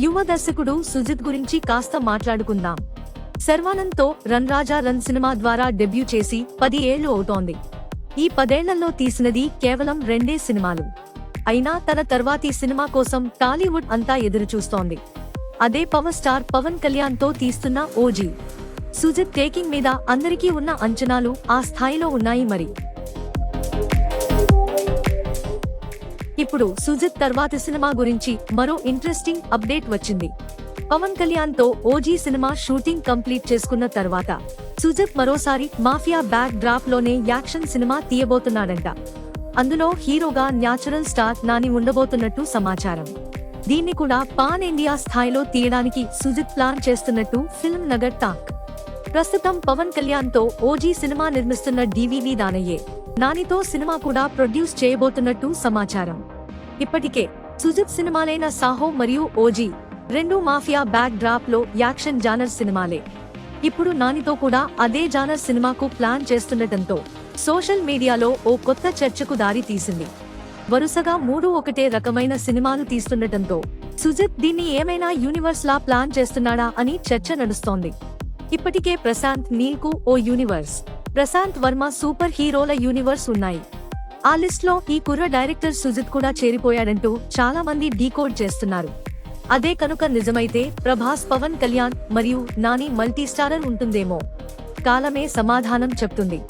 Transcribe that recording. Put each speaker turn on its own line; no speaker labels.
యువ దర్శకుడు సుజిత్ గురించి కాస్త మాట్లాడుకుందాం. శర్వానంద్తో రన్ రాజా రన్ సినిమా ద్వారా డెబ్యూ చేసి పది ఏళ్ళు అవుతోంది. ఈ పదేళ్ళలో తీసినది కేవలం రెండే సినిమాలు. అయినా తన తర్వాతి సినిమా కోసం టాలీవుడ్ అంతా ఎదురుచూస్తోంది. అదే పవర్ స్టార్ పవన్ కళ్యాణ్తో తీస్తున్న ఓజీ. సుజిత్ టేకింగ్ మీద అందరికీ ఉన్న అంచనాలు ఆ స్థాయిలో ఉన్నాయి మరి. ఇప్పుడు సుజిత్ తర్వాత సినిమా గురించి మరో ఇంట్రెస్టింగ్ అప్డేట్ వచ్చింది. పవన్ కళ్యాణ్తో ఓజీ సినిమా షూటింగ్ కంప్లీట్ చేసుకున్న తర్వాత సుజిత్ మరోసారి మాఫియా బ్యాక్ డ్రాప్లోనే యాక్షన్ సినిమా తీయబోతున్నాడంట. అందులో హీరోగా న్యాచురల్ స్టార్ నాని ఉండబోతున్నట్టు సమాచారం. దీన్ని కూడా పాన్ ఇండియా స్థాయిలో తీయడానికి సుజిత్ ప్లాన్ చేస్తున్నట్టు ఫిల్మ్ నగర్ టాక్. ప్రస్తుతం పవన్ కళ్యాణ్తో ఓజీ సినిమా నిర్మిస్తున్న డివివి దానయ్యే. నానితో సినిమా కూడా ప్రొడ్యూస్ చేయబోతున్నట్టు సమాచారం. ఇప్పటికే సుజిత్ సినిమాలైన సాహో మరియు ఓజీ రెండు మాఫియా బ్యాక్ డ్రాప్లో యాక్షన్ జానర్ సినిమాలే. ఇప్పుడు నానితో కూడా అదే జానర్ సినిమాకు ప్లాన్ చేస్తుండటంతో సోషల్ మీడియాలో ఓ కొత్త చర్చకు దారి తీసింది. వరుసగా మూడు ఒకటే రకమైన సినిమాలు తీస్తుండటంతో సుజిత్ దీన్ని ఏమైనా యూనివర్స్ లా ప్లాన్ చేస్తున్నాడా అని చర్చ నడుస్తోంది. ఇప్పటికే ప్రశాంత్ నీల్కు ఓ యూనివర్స్. ప్రశాంత్ వర్మ సూపర్ హీరోల యూనివర్స్ ఉన్నాయి. ఆ లిస్ట్లో ఈ కుర్ర డైరెక్టర్ సుజిత్ కూడా చేరిపోయాడంటూ చాలా మంది డీకోడ్ చేస్తున్నారు. అదే కనుక నిజమైతే ప్రభాస్ పవన్ కళ్యాణ్ మరియు నాని మల్టీస్టారర్ ఉంటుందేమో? కాలమే సమాధానం చెప్తుంది.